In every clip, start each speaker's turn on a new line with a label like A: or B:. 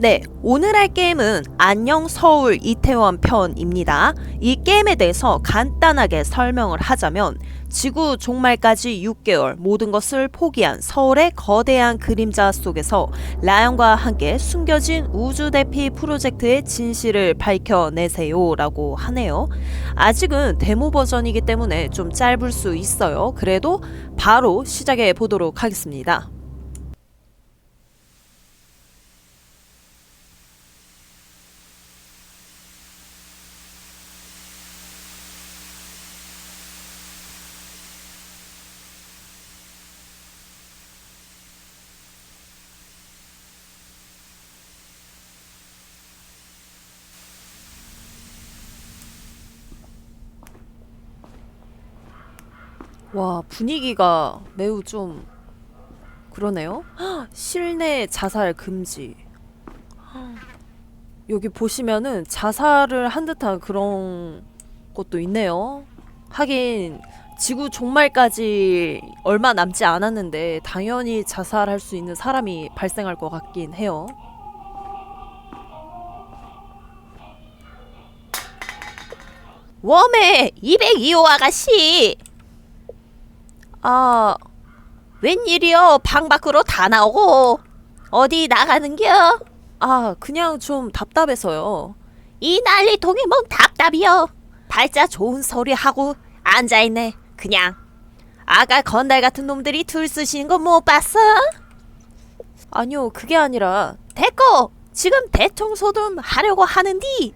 A: 네, 오늘 할 게임은 안녕 서울 이태원 편입니다. 이 게임에 대해서 간단하게 설명을 하자면 지구 종말까지 6개월 모든 것을 포기한 서울의 거대한 그림자 속에서 라ion과 함께 숨겨진 우주 대피 프로젝트의 진실을 밝혀내세요라고 하네요. 아직은 데모 버전이기 때문에 좀 짧을 수 있어요. 그래도 바로 시작해 보도록 하겠습니다. 와, 분위기가 매우 좀 그러네요. 헉, 실내 자살 금지. 헉, 여기 보시면은 자살을 한 듯한 그런 것도 있네요. 하긴 지구 종말까지 얼마 남지 않았는데 당연히 자살할 수 있는 사람이 발생할 것 같긴 해요. 웜에 202호 아가씨 아, 웬일이여? 방 밖으로 다 나오고 어디 나가는겨? 아, 그냥 좀 답답해서요. 이 난리통이 뭔 답답이여? 발자 좋은 소리 하고 앉아 있네. 그냥 아까 건달 같은 놈들이 툴 쓰시는 거 못 봤어? 아니요, 그게 아니라 됐고 지금 대청소 좀 하려고 하는디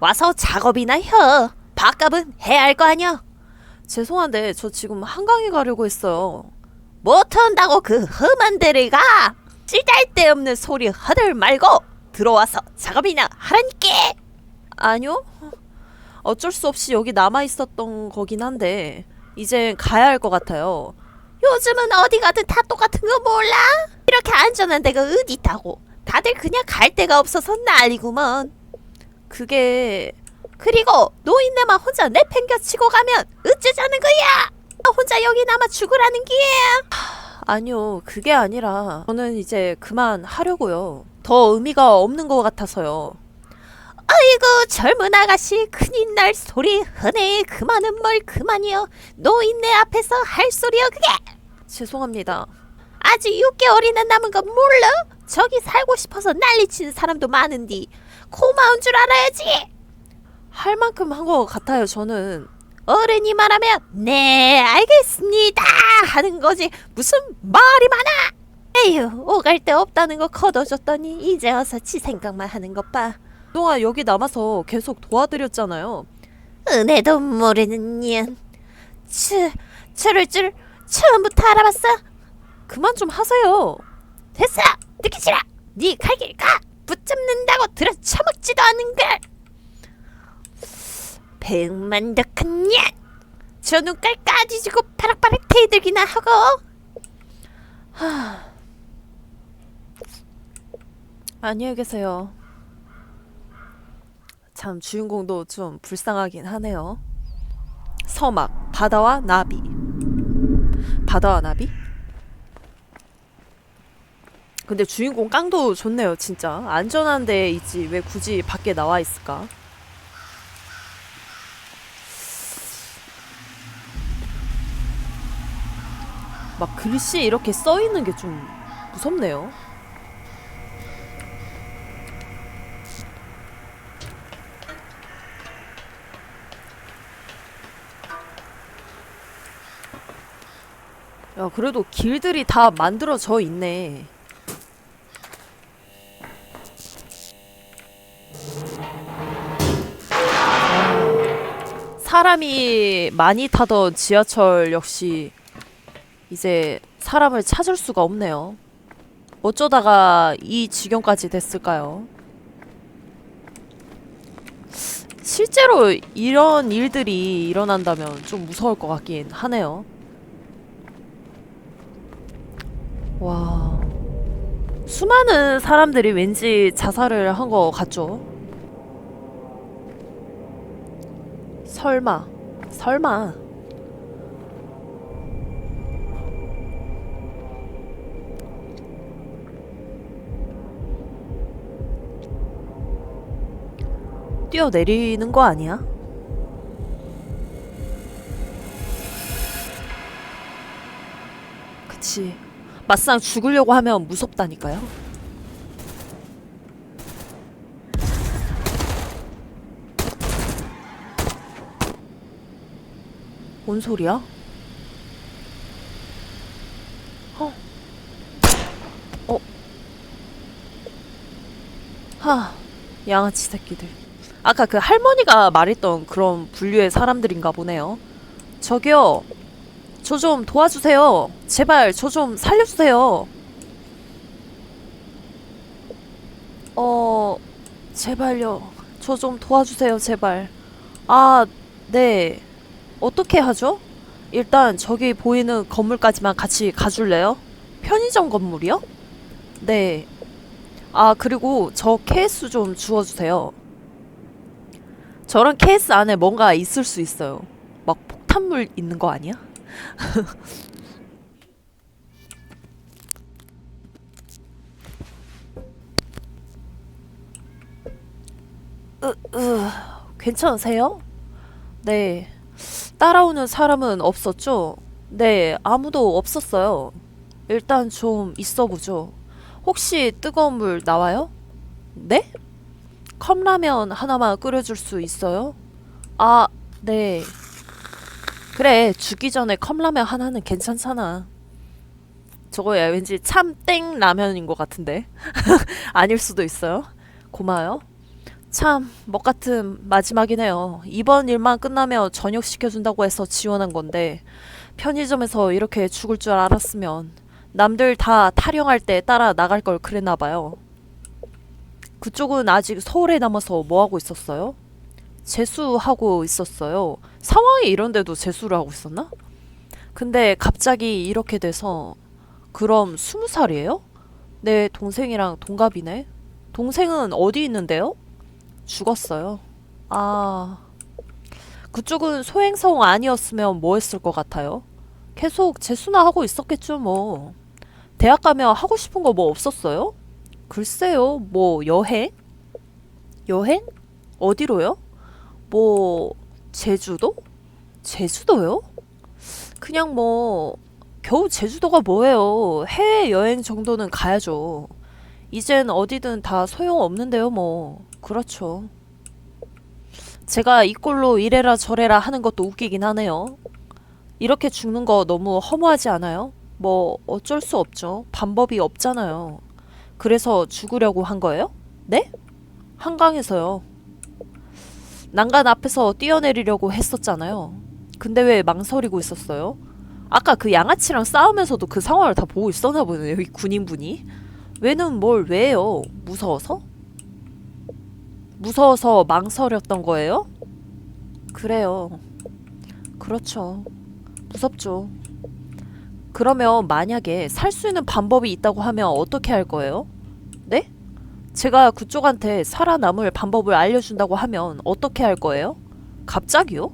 A: 와서 작업이나 혀. 밥값은 해야 할 거 아니야? 죄송한데 저 지금 한강에 가려고 했어요. 못 한다고 그 험한 데를 가. 쓸데없는 소리 허들 말고 들어와서 작업이나 하라니까. 아니요. 어쩔 수 없이 여기 남아 있었던 거긴 한데 이제 가야 할 것 같아요. 요즘은 어디 가든 다 똑같은 거 몰라? 이렇게 안전한 데가 어디 있다고? 다들 그냥 갈 데가 없어서 난리구먼. 그게 그리고 노인네만 혼자 내팽겨치고 가면 어쩌자는 거야? 혼자 여기 남아 죽으라는 기야? 아니요, 그게 아니라 저는 이제 그만 하려고요. 더 의미가 없는 것 같아서요. 아이고 젊은 아가씨 큰일 날 소리 흔해 그만은 뭘 그만이요 노인네 앞에서 할 소리요 그게 죄송합니다 아직 6개월이나 남은 거 몰라? 저기 살고 싶어서 난리치는 사람도 많은디 고마운 줄 알아야지 할 만큼 한 것 같아요, 저는. 어른이 말하면 네 알겠습니다. 하는 거지. 무슨 말이 많아! 에휴 오갈 데 없다는 거 걷어줬더니 이제 와서 지 생각만 하는 것봐. 그동안 여기 남아서 계속 도와드렸잖아요. 은혜도 모르는 년 치, 저럴 줄 처음부터 알아봤어? 그만 좀 하세요. 됐어! 싫어 네갈 길 가! 붙잡는다고 들어 처먹지도 않는 걸 백만덕한 년! 저 눈깔 까지지고 파락파락 테이들기나 하고! 하... 안녕히 계세요. 참 주인공도 좀 불쌍하긴 하네요. 서막 바다와 나비. 바다와 나비? 근데 주인공 깡도 좋네요 진짜. 안전한 데 있지 왜 굳이 밖에 나와 있을까 막 글씨 이렇게 써 있는 게 좀 무섭네요. 야, 그래도 길들이 다 만들어져 있네. 아, 사람이 많이 타던 지하철 역시 이제 사람을 찾을 수가 없네요. 어쩌다가 이 지경까지 됐을까요? 실제로 이런 일들이 일어난다면 좀 무서울 것 같긴 하네요. 와. 수많은 사람들이 왠지 자살을 한 것 같죠? 설마, 설마. 뛰어내리는 거 아니야? 그치. 막상 죽으려고 하면 무섭다니까요. 뭔 소리야? 어. 어. 하, 양아치 새끼들. 아까 그 할머니가 말했던 그런 분류의 사람들인가 보네요. 저기요. 저 좀 도와주세요. 제발 저 좀 살려주세요. 어, 제발요. 저 좀 도와주세요, 제발. 아, 네. 어떻게 하죠? 일단 저기 보이는 건물까지만 같이 가줄래요? 편의점 건물이요? 네. 아, 그리고 저 케이스 좀 주워주세요. 저런 케이스 안에 뭔가 있을 수 있어요. 막 폭탄물 있는 거 아니야? 으, 으, 괜찮으세요? 네. 따라오는 사람은 없었죠? 네, 아무도 없었어요. 일단 좀 있어 보죠. 혹시 뜨거운 물 나와요? 네? 컵라면 하나만 끓여줄 수 있어요? 아, 네. 그래, 죽기 전에 컵라면 하나는 괜찮잖아. 저거야, 왠지 참땡 라면인 것 같은데. 아닐 수도 있어요. 고마워요. 참, 먹 같은 마지막이네요. 이번 일만 끝나면 저녁 시켜준다고 해서 지원한 건데, 편의점에서 이렇게 죽을 줄 알았으면, 남들 다 타령할 때 따라 나갈 걸 그랬나봐요. 그쪽은 아직 서울에 남아서 뭐 하고 있었어요? 재수하고 있었어요. 상황이 이런데도 재수를 하고 있었나? 근데 갑자기 이렇게 돼서, 그럼 스무 살이에요? 내 동생이랑 동갑이네. 동생은 어디 있는데요? 죽었어요. 아, 그쪽은 소행성 아니었으면 뭐 했을 것 같아요? 계속 재수나 하고 있었겠죠, 뭐. 대학 가면 하고 싶은 거 뭐 없었어요? 글쎄요, 뭐, 여행? 여행? 어디로요? 뭐, 제주도? 제주도요? 그냥 뭐, 겨우 제주도가 뭐예요. 해외여행 정도는 가야죠. 이젠 어디든 다 소용없는데요, 뭐. 그렇죠. 제가 이 꼴로 이래라 저래라 하는 것도 웃기긴 하네요. 이렇게 죽는 거 너무 허무하지 않아요? 뭐 어쩔 수 없죠. 방법이 없잖아요. 그래서 죽으려고 한 거예요? 네? 한강에서요. 난간 앞에서 뛰어내리려고 했었잖아요. 근데 왜 망설이고 있었어요? 아까 그 양아치랑 싸우면서도 그 상황을 다 보고 있었나 보네요, 이 군인분이. 왜는 뭘 왜요? 무서워서? 무서워서 망설였던 거예요? 그래요. 그렇죠. 무섭죠. 그러면 만약에 살 수 있는 방법이 있다고 하면 어떻게 할 거예요? 네? 제가 그쪽한테 살아남을 방법을 알려준다고 하면 어떻게 할 거예요? 갑자기요?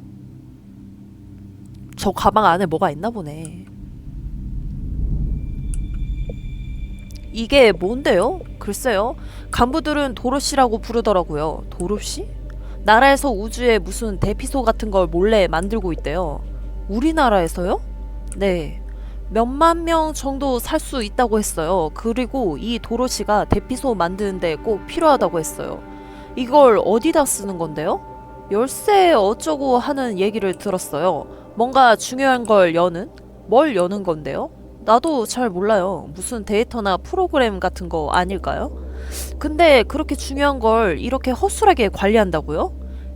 A: 저 가방 안에 뭐가 있나 보네. 이게 뭔데요? 글쎄요. 간부들은 도로시라고 부르더라고요. 도로시? 나라에서 우주에 무슨 대피소 같은 걸 몰래 만들고 있대요. 우리나라에서요? 네. 몇만 명 정도 살 수 있다고 했어요. 그리고 이 도로시가 대피소 만드는데 꼭 필요하다고 했어요. 이걸 어디다 쓰는 건데요? 열쇠 어쩌고 하는 얘기를 들었어요. 뭔가 중요한 걸 여는? 뭘 여는 건데요? 나도 잘 몰라요. 무슨 데이터나 프로그램 같은 거 아닐까요? 근데 그렇게 중요한 걸 이렇게 허술하게 관리한다고요?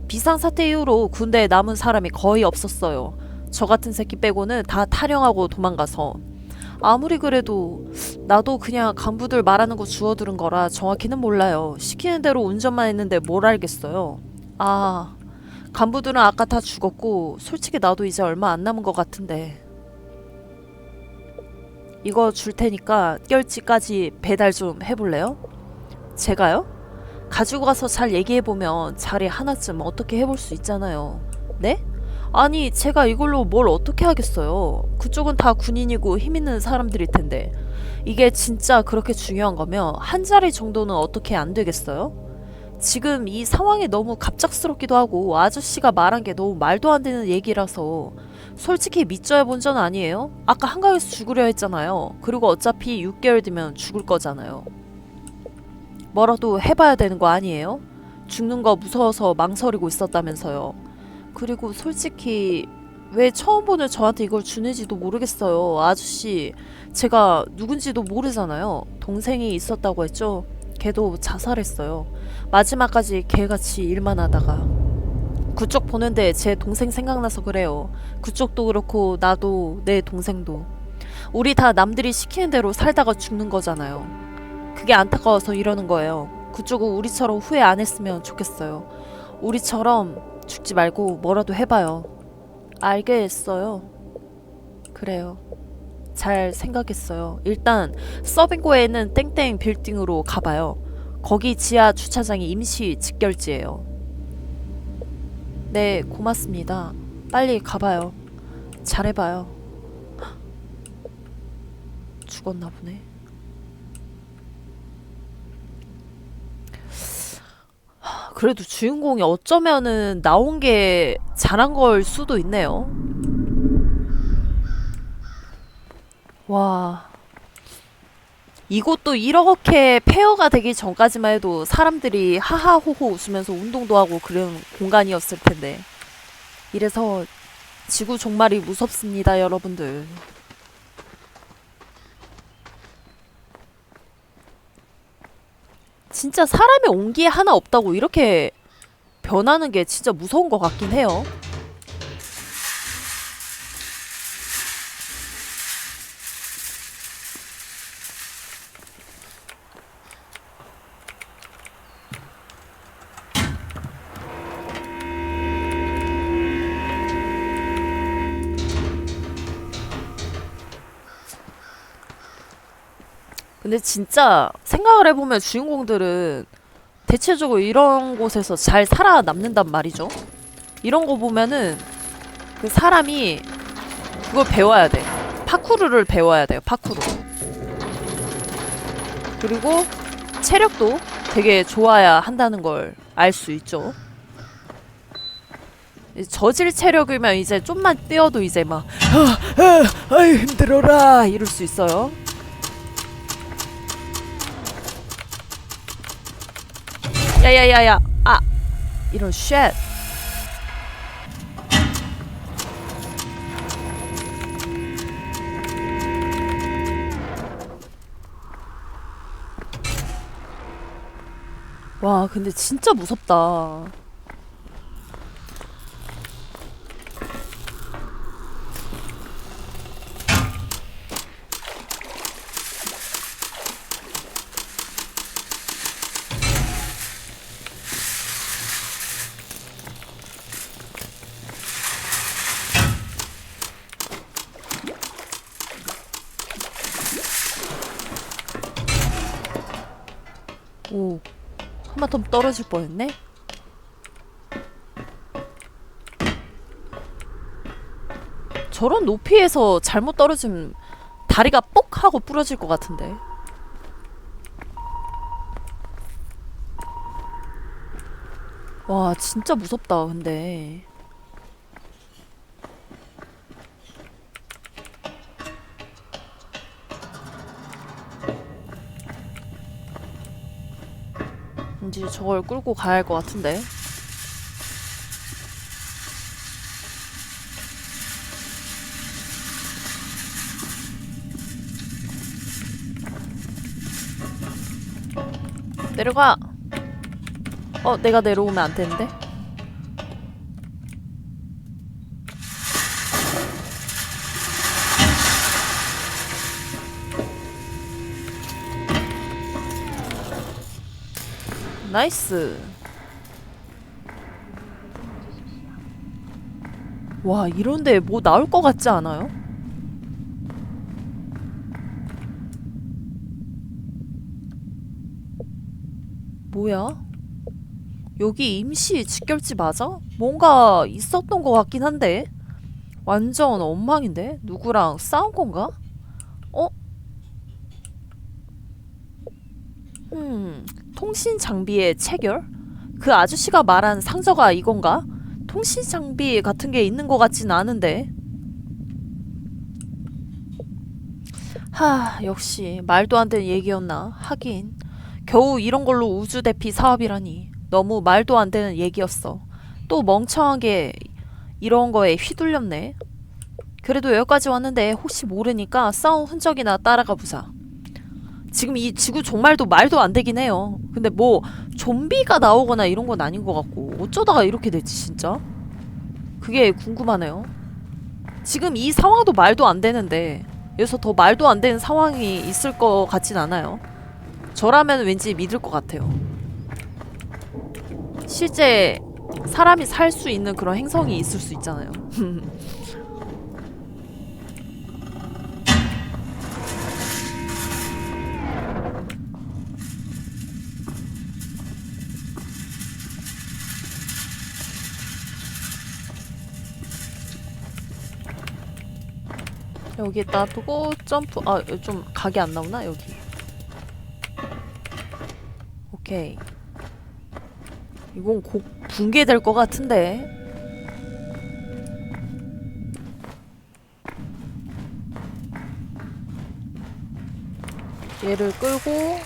A: 비상사태 이후로 군대에 남은 사람이 거의 없었어요. 저 같은 새끼 빼고는 다 탈영하고 도망가서. 아무리 그래도 나도 그냥 간부들 말하는 거 주워 들은 거라 정확히는 몰라요. 시키는 대로 운전만 했는데 뭘 알겠어요. 아, 간부들은 아까 다 죽었고 솔직히 나도 이제 얼마 안 남은 것 같은데. 이거 줄 테니까 결지까지 배달 좀 해볼래요? 제가요? 가지고 가서 잘 얘기해보면 자리 하나쯤 어떻게 해볼 수 있잖아요. 네? 아니, 제가 이걸로 뭘 어떻게 하겠어요. 그쪽은 다 군인이고 힘 있는 사람들일 텐데. 이게 진짜 그렇게 중요한 거면 한 자리 정도는 어떻게 안 되겠어요? 지금 이 상황이 너무 갑작스럽기도 하고 아저씨가 말한 게 너무 말도 안 되는 얘기라서 솔직히 믿져야 본전 아니에요? 아까 한강에서 죽으려 했잖아요. 그리고 어차피 6개월 뒤면 죽을 거잖아요. 뭐라도 해봐야 되는 거 아니에요? 죽는 거 무서워서 망설이고 있었다면서요. 그리고 솔직히 왜 처음 보는 저한테 이걸 주는지도 모르겠어요. 아저씨, 제가 누군지도 모르잖아요. 동생이 있었다고 했죠? 걔도 자살했어요. 마지막까지 개같이 일만 하다가. 그쪽 보는데 제 동생 생각나서 그래요. 그쪽도 그렇고 나도 내 동생도. 우리 다 남들이 시키는 대로 살다가 죽는 거잖아요. 그게 안타까워서 이러는 거예요. 그쪽은 우리처럼 후회 안 했으면 좋겠어요. 우리처럼 죽지 말고 뭐라도 해봐요. 알겠어요. 그래요. 잘 생각했어요. 일단 서빙고에 있는 땡땡 빌딩으로 가봐요. 거기 지하 주차장이 임시 직결지예요. 네, 고맙습니다. 빨리 가봐요. 잘해봐요. 헉, 죽었나 보네. 하, 그래도 주인공이 어쩌면은 나온 게 잘한 걸 수도 있네요. 와. 이곳도 이렇게 폐허가 되기 전까지만 해도 사람들이 하하호호 웃으면서 운동도 하고 그런 공간이었을 텐데. 이래서 지구 종말이 무섭습니다, 여러분들. 진짜 사람의 온기에 하나 없다고 이렇게 변하는 게 진짜 무서운 것 같긴 해요. 근데 진짜 생각을 해보면 주인공들은 대체적으로 이런 곳에서 잘 살아남는단 말이죠. 이런 거 보면은 그 사람이 그걸 배워야 돼. 파쿠르를 배워야 돼요. 파쿠르. 그리고 체력도 되게 좋아야 한다는 걸 알 수 있죠. 저질 체력이면 이제 좀만 뛰어도 이제 막 아, 아, 아이 힘들어라 이럴 수 있어요. 야야야야. 아. 이런 쉣. 와 근데 진짜 무섭다 한바텀 떨어질 뻔했네. 저런 높이에서 잘못 떨어지면 다리가 뽁 하고 부러질 것 같은데. 와 진짜 무섭다 근데 이제 저걸 끌고 가야 할 것 같은데. 내려가. 어 내가 내려오면 안 되는데 나이스 와 이런데 뭐 나올 것 같지 않아요? 뭐야? 여기 임시 직결지 맞아? 뭔가 있었던 것 같긴 한데 완전 엉망인데? 누구랑 싸운 건가? 어? 음 통신 장비의 체결? 그 아저씨가 말한 상자가 이건가? 통신 장비 같은 게 있는 것 같진 않은데. 하, 역시 말도 안 되는 얘기였나? 하긴 겨우 이런 걸로 우주 대피 사업이라니 너무 말도 안 되는 얘기였어. 또 멍청하게 이런 거에 휘둘렸네. 그래도 여기까지 왔는데 혹시 모르니까 싸운 흔적이나 따라가 보자. 지금 이 지구 종말도 말도 안 되긴 해요. 근데 뭐 좀비가 나오거나 이런 건 아닌 것 같고 어쩌다가 이렇게 됐지 진짜? 그게 궁금하네요. 지금 이 상황도 말도 안 되는데 여기서 더 말도 안 되는 상황이 있을 것 같진 않아요. 저라면 왠지 믿을 것 같아요. 실제 사람이 살 수 있는 그런 행성이 있을 수 있잖아요. 여기에다 두고 점프 아 좀 각이 안 나오나 여기? 오케이. 이건 곧 붕괴될 것 같은데. 얘를 끌고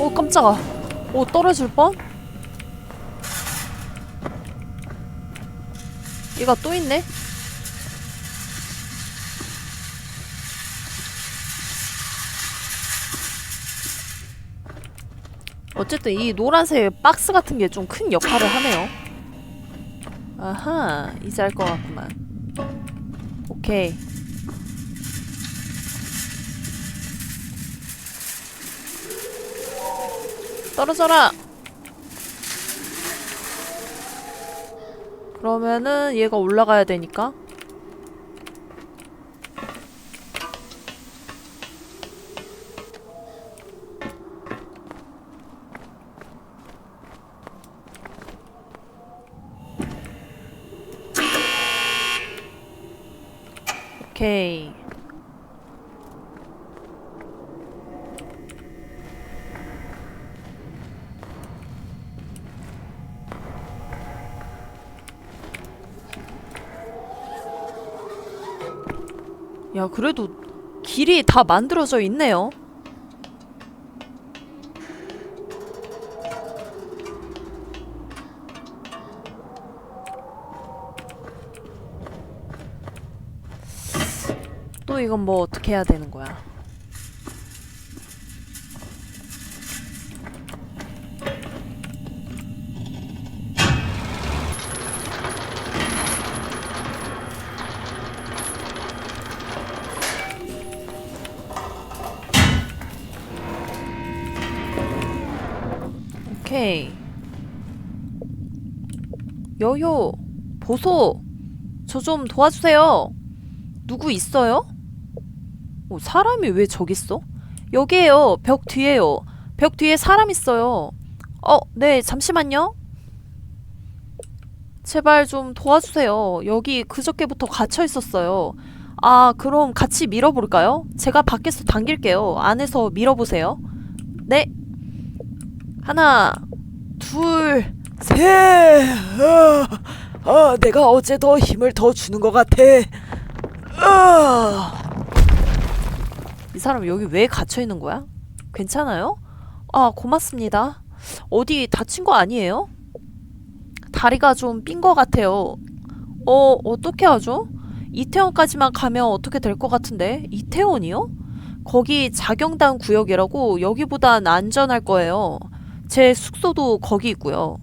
A: 어, 어, 깜짝아. 어, 떨어질 뻔? 얘가 또 있네? 어쨌든 이 노란색 박스 같은 게 좀 큰 역할을 하네요. 아하, 이제 알 것 같구만. 오케이. 떨어져라! 그러면은 얘가 올라가야 되니까. 오케이. 야, 그래도 길이 다 만들어져 있네요. 또 이건 뭐 어떻게 해야 되는 거야? 오케이. 여효, 보소, 저 좀 도와주세요. 누구 있어요? 어, 사람이 왜 저기 있어? 여기에요. 벽 뒤에요. 벽 뒤에 사람 있어요. 어, 네, 잠시만요. 제발 좀 도와주세요. 여기 그저께부터 갇혀 있었어요. 아, 그럼 같이 밀어볼까요? 제가 밖에서 당길게요. 안에서 밀어보세요. 네. 하나, 둘, 셋. 아, 아, 내가 어제 더 힘을 더 주는 것 같아. 아. 이 사람 여기 왜 갇혀 있는 거야? 괜찮아요? 아, 고맙습니다. 어디 다친 거 아니에요? 다리가 좀 삔 것 같아요. 어, 어떻게 하죠? 이태원까지만 가면 어떻게 될 것 같은데? 이태원이요? 거기 자경단 구역이라고 여기보단 안전할 거예요. 제 숙소도 거기 있고요.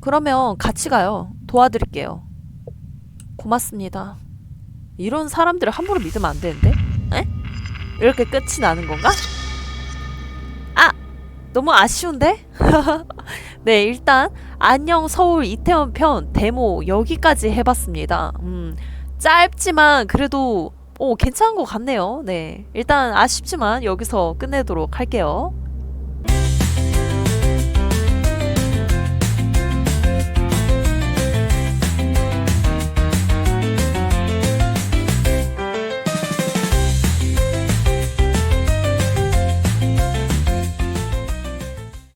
A: 그러면 같이 가요. 도와드릴게요. 고맙습니다. 이런 사람들을 함부로 믿으면 안 되는데? 에? 이렇게 끝이 나는 건가? 아! 너무 아쉬운데? 네, 일단 안녕 서울 이태원 편 데모 여기까지 해봤습니다. 음, 짧지만 그래도 오, 괜찮은 것 같네요. 네. 일단 아쉽지만 여기서 끝내도록 할게요.